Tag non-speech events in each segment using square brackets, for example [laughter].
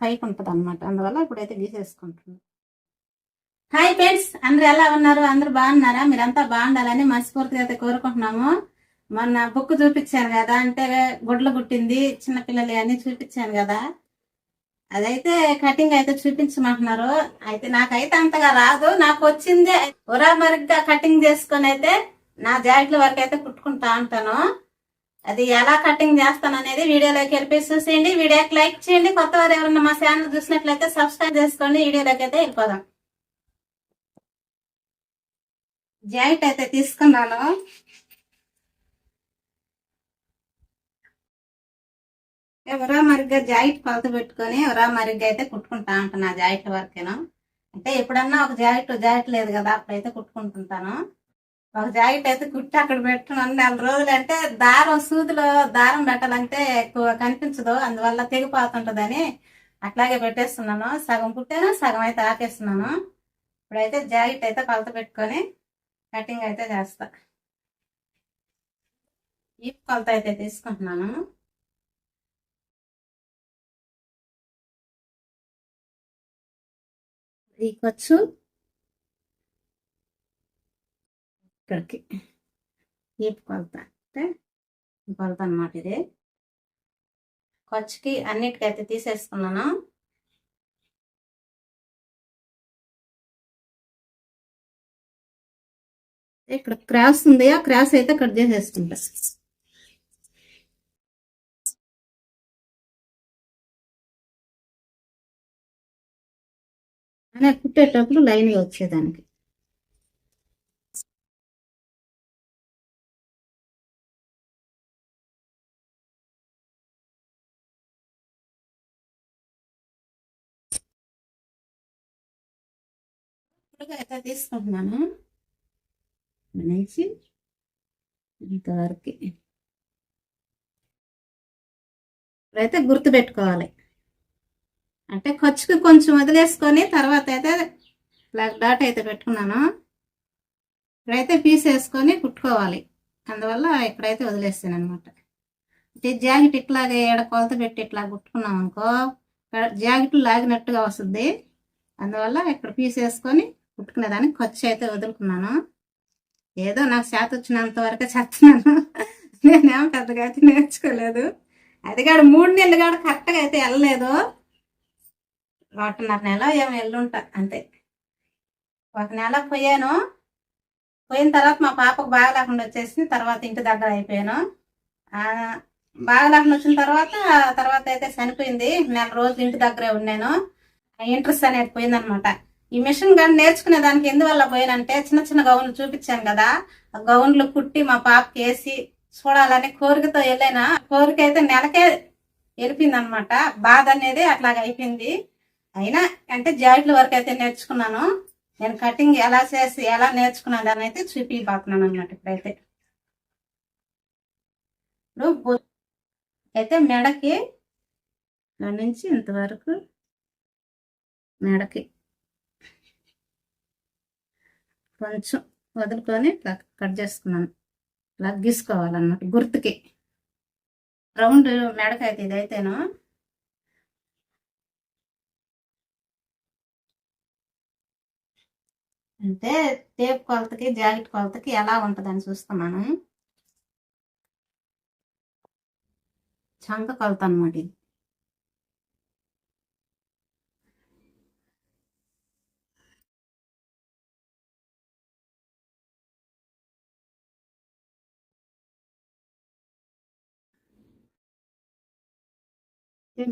పైకి ఉంటుంది అనమాట అందువల్ల ఇప్పుడైతే గీసేసుకుంటున్నాను హాయ్ ఫ్రెండ్స్ అందరు ఎలా ఉన్నారు? అందరు బాగున్నారా? మీరంతా బాగుండాలని మనస్ఫూర్తిగా అయితే కోరుకుంటున్నాము. మొన్న బుక్ చూపించాను కదా అంటే గుడ్లు గుట్టింది చిన్నపిల్లలు అని చూపించాను కదా. అదైతే కటింగ్ అయితే చూపించమంటున్నారు. అయితే నాకైతే అంతగా రాదు. నాకు వచ్చిందే ఉరా మరిగ్గా కటింగ్ చేసుకొని అయితే నా జాకెట్ల వరకు అయితే కుట్టుకుంటా ఉంటాను. అది ఎలా కటింగ్ చేస్తాను అనేది వీడియోలోకి వెళ్ళి చూసేయండి. వీడియోకి లైక్ చేయండి. కొత్త వారు ఎవరన్నా మా ఛానల్ చూసినట్లయితే సబ్స్క్రైబ్ చేసుకోండి. వీడియోలోకి అయితే వెళ్ళిపోదాం. జాకెట్ అయితే తీసుకున్నాను. ఎవరో మరిగ్గా జాకెట్ కొలత పెట్టుకొని ఎవరా మరిగ్గా అయితే కుట్టుకుంటా ఉంటాను ఆ జాకెట్ వరకేను అంటే ఎప్పుడన్నా ఒక జాకెట్ జాకెట్ లేదు కదా అప్పుడైతే కుట్టుకుంటుంటాను. ఒక జాకెట్ అయితే కుట్టి అక్కడ పెట్టుకున్నాను నెల రోజులు అంటే దారం సూదిలో దారం పెట్టాలంటే ఎక్కువ కనిపించదు. అందువల్ల తెగిపోతుంటదని అట్లాగే పెట్టేస్తున్నాను. సగం కుట్టాను సగం అయితే ఆపేస్తున్నాను. ఇప్పుడైతే జాకెట్ అయితే కొలత పెట్టుకొని కటింగ్ అయితే చేస్తా. ఈ కొలత అయితే తీసుకుంటున్నాను. ఈ ఖర్చు ఇక్కడికి. ఈ కొలత అంటే కొలత అనమాట ఇది. ఖర్చుకి అన్నిటికైతే తీసేసుకున్నాను. ఇక్కడ క్రాస్ ఉంది. ఆ క్రాస్ అయితే కట్ చేసేసుకుంటా. అనే కుట్టేటప్పుడు లైన్ వచ్చేదానికి. ఇప్పుడుగా అయితే తీసుకుంటున్నాను? అనేసి ఇంతవరకు ఇప్పుడైతే గుర్తు పెట్టుకోవాలి అంటే ఖర్చుకి కొంచెం వదిలేసుకొని తర్వాత అయితే బ్లాక్ డాట్ అయితే పెట్టుకున్నాను. ఇప్పుడైతే పీస్ వేసుకొని కుట్టుకోవాలి. అందువల్ల ఇక్కడైతే వదిలేస్తాను అనమాట అంటే జాకెట్ ఇట్లాగే ఏడ కొలత పెట్టి ఇట్లా కుట్టుకున్నాం అనుకో జాకెట్ లాగినట్టుగా వస్తుంది. అందువల్ల ఇక్కడ పీస్ వేసుకొని కుట్టుకునేదాన్ని ఖర్చు అయితే వదులుకున్నాను. ఏదో నాకు చేత వచ్చినంత వరకే చేస్తున్నాను. [laughs] నేనేం పెద్దగా అయితే నేర్చుకోలేదు. అది కాదు మూడు నెలలు కాడ కరెక్ట్గా అయితే వెళ్ళలేదు. ఒకటిన్నర నెల ఏమో వెళ్ళుంటా అంతే. ఒక నెల పోయాను. పోయిన తర్వాత మా పాపకు బాగా లేకుండా వచ్చేసి తర్వాత ఇంటి దగ్గర అయిపోయాను. బాగలేకుండా బాగా లేకుండా వచ్చిన తర్వాత తర్వాత అయితే చనిపోయింది. నెల రోజులు ఇంటి దగ్గరే ఉన్నాను. ఇంట్రెస్ట్ అనేది పోయిందనమాట. ఈ మిషన్ కానీ నేర్చుకునే దానికి ఎందువల్ల పోయానంటే చిన్న చిన్న గౌన్లు చూపించాను కదా. ఆ గౌన్లు కుట్టి మా పాపకి వేసి చూడాలని కోరికతో వెళ్ళాను కోరిక అయితే నెలకే వెళ్ళిపోయిందనమాట బాధ అనేది అట్లాగ అయిపోయింది. అయినా అంటే జాయింట్ల వరకు అయితే నేర్చుకున్నాను. నేను కటింగ్ ఎలా చేసి ఎలా నేర్చుకున్నాను అని అయితే చూపిపోతున్నాను అనమాట ఇప్పుడైతే. ఇప్పుడు అయితే మెడకి ఇక్కడ నుంచి ఇంతవరకు మెడకి. కొంచెం వదులుకొని ఇట్లా కట్ చేసుకున్నాను. ఇట్లా గీసుకోవాలన్నమాట గుర్తుకి. రౌండ్ మెడకైతే ఇదైతేను అంటే టేప్ కొలతకి జాకెట్ కొలతకి ఎలా ఉంటుందని మనం. చంక కొలత అనమాట ఇది.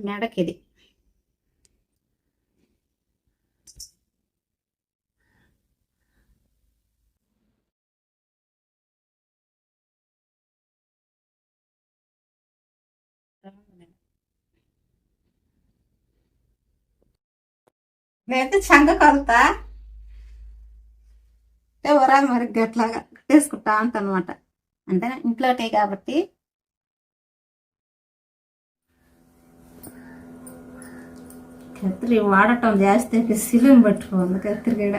మెడకిది. మెడకి చంగ నేనైతే కొలతా ఎవరా మరి గట్లాగా కట్టేసుకుంటా అంట అంటే ఇంట్లోటే కాబట్టి ಕತ್ರಿ ವಾಡಾಟ ಒಂದು ಜಾಸ್ತಿ ಹಾಕಿ ಸಿಲಿಂಬಟ್ರು ಒಂದು ಕತ್ರಿಗಿಡ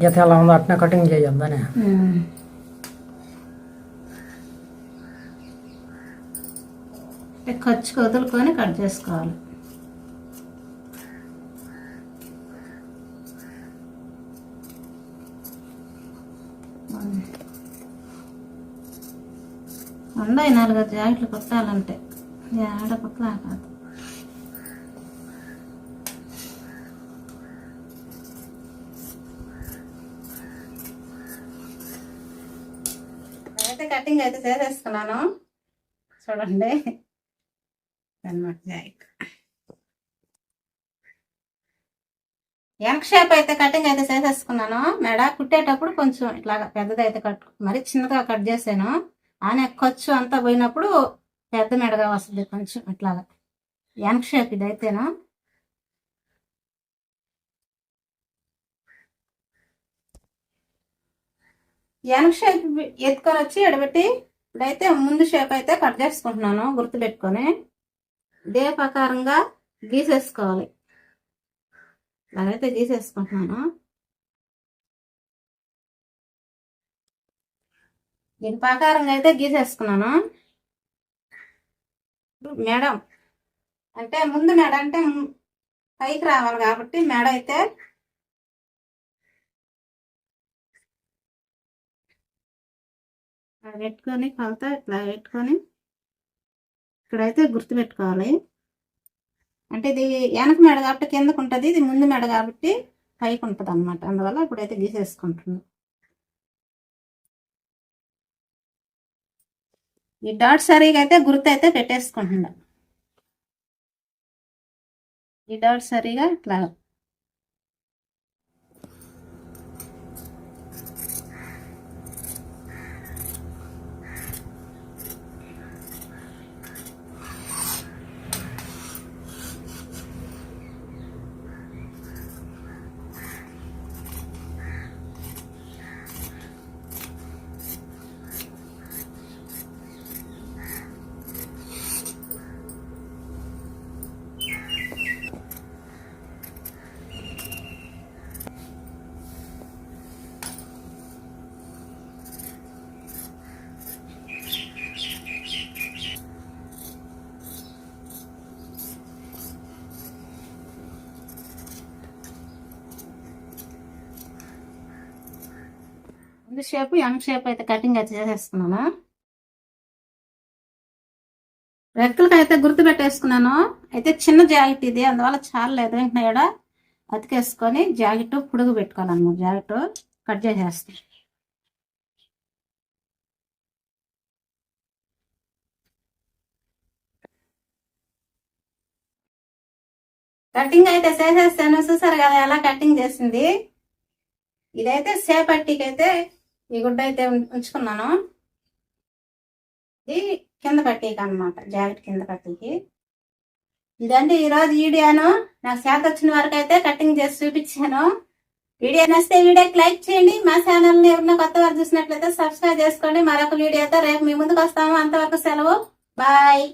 గీత ఎలా ఉందో అట్నే కటింగ్ చేయొద్దని ఖర్చు ఖర్చుకు వదులుకొని కట్ చేసుకోవాలి. ఉన్నాయి నాలుగు జాకెట్లు కుట్టాలంటే. ఆడ కుట్టలా కాదు అయితే కటింగ్ అయితే చేసేసుకున్నాను చూడండి. అన్నమాట షేప్ అయితే కటింగ్ అయితే చేసేసుకున్నాను. మెడ కుట్టేటప్పుడు కొంచెం ఇట్లా పెద్దదైతే కట్ మరి చిన్నగా కట్ చేశాను. ఆనే ఖర్చు అంతా పోయినప్పుడు పెద్ద మెడగా వస్తుంది కొంచెం ఇట్లాగా. వెనక షేప్ ఇది వెనక షేప్ ఎత్తుకొని వచ్చి ఎడబెట్టి ఇప్పుడైతే ముందు షేప్ అయితే కట్ చేసుకుంటున్నాను గుర్తు పెట్టుకొని దేపాకారంగా గీసేసుకోవాలి. అలాగైతే గీసేసుకుంటున్నాను. దీని ప్రకారంగా అయితే గీసేసుకున్నాను. మేడం అంటే ముందు మేడ అంటే పైకి రావాలి కాబట్టి మేడ అయితే పెట్టుకొని కొలత ఇట్లా పెట్టుకొని ఇక్కడైతే గుర్తు పెట్టుకోవాలి అంటే ఇది వెనక మెడ కాబట్టి కిందకు ఉంటుంది ఇది ముందు మెడ కాబట్టి పైకి ఉంటుంది అనమాట అందువల్ల ఇప్పుడైతే గీసేసుకుంటున్నాను ఈ డాట్ సరిగా అయితే గుర్తు అయితే పెట్టేసుకుంటున్నా. ఈ డాట్ సరిగా ఇట్లా షేప్ ఎం షేప్ అయితే కటింగ్ అయితే చేసేస్తున్నాను? రెక్కలకి అయితే గుర్తు పెట్టేసుకున్నాను. అయితే చిన్న జాకెట్ ఇది అందువల్ల చాలా లేదు. వెంటనే ఈడ అతికేసుకొని జాకెట్ పొడుగు పెట్టుకోవాలన్నమాట. జాకెట్ కట్ చేసేస్తాను కటింగ్ అయితే చేసేస్తాను. చూసారు కదా ఎలా కటింగ్ చేసింది? ఇదైతే సేపట్టికి అయితే ఈ గుడ్డ అయితే ఉంచుకున్నాను. ఇది కింద పట్టేకి అనమాట జాకెట్ కింద పట్టీకి. ఇదండి ఈరోజు వీడియోను. నాకు చేత వచ్చిన వరకు అయితే కటింగ్ చేసి చూపించాను. వీడియో నచ్చితే వీడియోకి లైక్ చేయండి. మా ఛానల్ని ఎవరైనా కొత్త వారు చూసినట్లయితే సబ్స్క్రైబ్ చేసుకోండి. మరొక వీడియోతో రేపు మీ ముందుకు వస్తాము. అంతవరకు సెలవు. బాయ్.